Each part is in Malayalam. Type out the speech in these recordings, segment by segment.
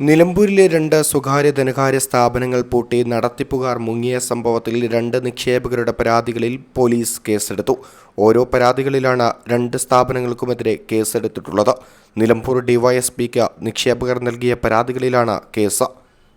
നിലമ്പൂരിലെ രണ്ട് സ്വകാര്യ ധനകാര്യ സ്ഥാപനങ്ങൾ പൂട്ടി നടത്തിപ്പുകാർ മുങ്ങിയ സംഭവത്തിൽ രണ്ട് നിക്ഷേപകരുടെ പരാതികളിൽ പോലീസ് കേസെടുത്തു. ഓരോ പരാതികളിലാണ് രണ്ട് സ്ഥാപനങ്ങൾക്കുമെതിരെ കേസെടുത്തിട്ടുള്ളത്. നിലമ്പൂർ ഡിവൈഎസ്പിക്ക് നിക്ഷേപകർ നൽകിയ പരാതികളിലാണ് കേസ്.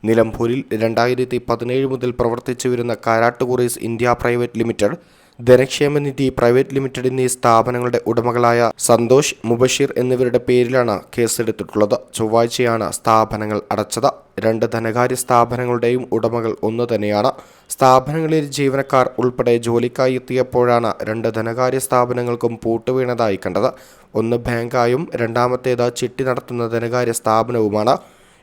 നിലമ്പൂരിൽ രണ്ടായിരത്തി പതിനേഴ് മുതൽ പ്രവർത്തിച്ചു വരുന്ന Karattu Kuries India private limited Dhanakshemanidhi private limited എന്നീ സ്ഥാപനങ്ങളുടെ ഉടമകളായ സന്തോഷ് മുബഷീർ എന്നിവരുടെ പേരിലാണ് കേസെടുത്തിട്ടുള്ളത്. ചൊവ്വാഴ്ചയാണ് സ്ഥാപനങ്ങൾ അടച്ചത്. രണ്ട് ധനകാര്യ സ്ഥാപനങ്ങളുടെയും ഉടമകൾ ഒന്നു തന്നെയാണ്. സ്ഥാപനങ്ങളിൽ ജീവനക്കാർ ഉൾപ്പെടെ ജോലിക്കായി എത്തിയപ്പോഴാണ് രണ്ട് ധനകാര്യ സ്ഥാപനങ്ങൾക്കും പൂട്ടുവീണതായി കണ്ടത്. ഒന്ന് ബാങ്കായും രണ്ടാമത്തേത് ചിട്ടി നടത്തുന്ന ധനകാര്യ സ്ഥാപനവുമാണ്.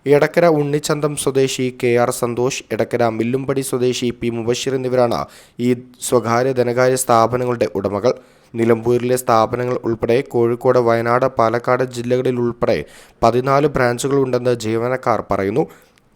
എടക്കര ഉണ്ണിച്ചന്തം സ്വദേശി കെ ആർ സന്തോഷ് എടക്കര മില്ലുംപടി സ്വദേശി പി മുബഷിർ എന്നിവരാണ് ഈ സ്വകാര്യ ധനകാര്യ സ്ഥാപനങ്ങളുടെ ഉടമകൾ. നിലമ്പൂരിലെ സ്ഥാപനങ്ങൾ ഉൾപ്പെടെ കോഴിക്കോട് വയനാട് പാലക്കാട് ജില്ലകളിൽ ഉൾപ്പെടെ പതിനാല് ബ്രാഞ്ചുകളുണ്ടെന്ന് ജീവനക്കാർ പറയുന്നു.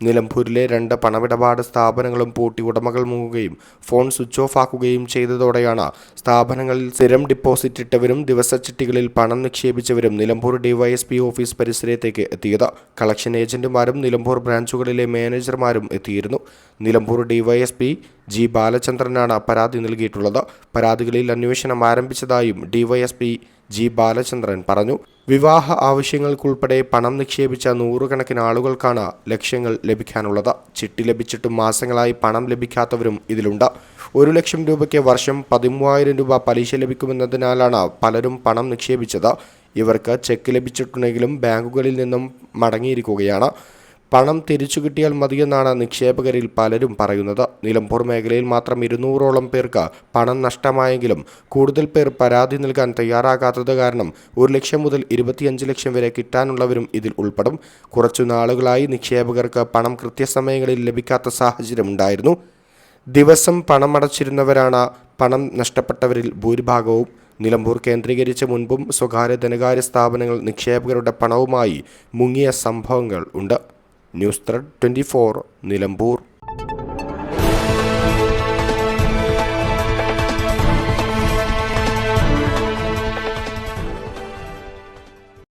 നിലമ്പൂരിലെ രണ്ട് പണമിടപാട് സ്ഥാപനങ്ങളും പൂട്ടി ഉടമകൾ മുങ്ങുകയും ഫോൺ സ്വിച്ച് ഓഫ് ആക്കുകയും ചെയ്തതോടെയാണ് സ്ഥാപനങ്ങളിൽ സ്ഥിരം ഡിപ്പോസിറ്റ് ഇട്ടവരും ദിവസച്ചിട്ടികളിൽ പണം നിക്ഷേപിച്ചവരും നിലമ്പൂർ ഡിവൈഎസ്പി ഓഫീസ് പരിസരത്തേക്ക് എത്തിയത്. കളക്ഷൻ ഏജന്റുമാരും നിലമ്പൂർ ബ്രാഞ്ചുകളിലെ മാനേജർമാരും എത്തിയിരുന്നു. നിലമ്പൂർ ഡിവൈഎസ്പി ജി ബാലചന്ദ്രനാണ് പരാതി നൽകിയിട്ടുള്ളത്. പരാതികളിൽ അന്വേഷണം ആരംഭിച്ചതായും ഡിവൈഎസ്പി ജി ബാലചന്ദ്രൻ പറഞ്ഞു. വിവാഹ ആവശ്യങ്ങൾക്കുൾപ്പെടെ പണം നിക്ഷേപിച്ച നൂറുകണക്കിന് ആളുകൾക്കാണ് ലക്ഷ്യങ്ങൾ ലഭിക്കാനുള്ളത്. ചിട്ടി ലഭിച്ചിട്ടും മാസങ്ങളായി പണം ലഭിക്കാത്തവരും ഇതിലുണ്ട്. ഒരു ലക്ഷം രൂപയ്ക്ക് വർഷം പതിമൂവായിരം രൂപ പലിശ ലഭിക്കുമെന്നതിനാലാണ് പലരും പണം നിക്ഷേപിച്ചത്. ഇവർക്ക് ചെക്ക് ലഭിച്ചിട്ടുണ്ടെങ്കിലും ബാങ്കുകളിൽ നിന്നും മടങ്ങിയിരിക്കുകയാണ്. പണം തിരിച്ചു കിട്ടിയാൽ മതിയെന്നാണ് നിക്ഷേപകരിൽ പലരും പറയുന്നത്. നിലമ്പൂർ മേഖലയിൽ മാത്രം ഇരുന്നൂറോളം പേർക്ക് പണം നഷ്ടമായെങ്കിലും കൂടുതൽ പേർ പരാതി നൽകാൻ തയ്യാറാകാത്തത് കാരണം ഒരു ലക്ഷം മുതൽ ഇരുപത്തിയഞ്ച് ലക്ഷം വരെ കിട്ടാനുള്ളവരും ഇതിൽ ഉൾപ്പെടും. കുറച്ചു നാളുകളായി നിക്ഷേപകർക്ക് പണം കൃത്യസമയങ്ങളിൽ ലഭിക്കാത്ത സാഹചര്യമുണ്ടായിരുന്നു ദിവസം പണം അടച്ചിരുന്നവരാണ് പണം നഷ്ടപ്പെട്ടവരിൽ ഭൂരിഭാഗവും. നിലമ്പൂർ കേന്ദ്രീകരിച്ച് മുൻപും സ്വകാര്യ ധനകാര്യ സ്ഥാപനങ്ങൾ നിക്ഷേപകരുടെ പണവുമായി മുങ്ങിയ സംഭവങ്ങൾ ഉണ്ട്. News thread twenty four Nilambur.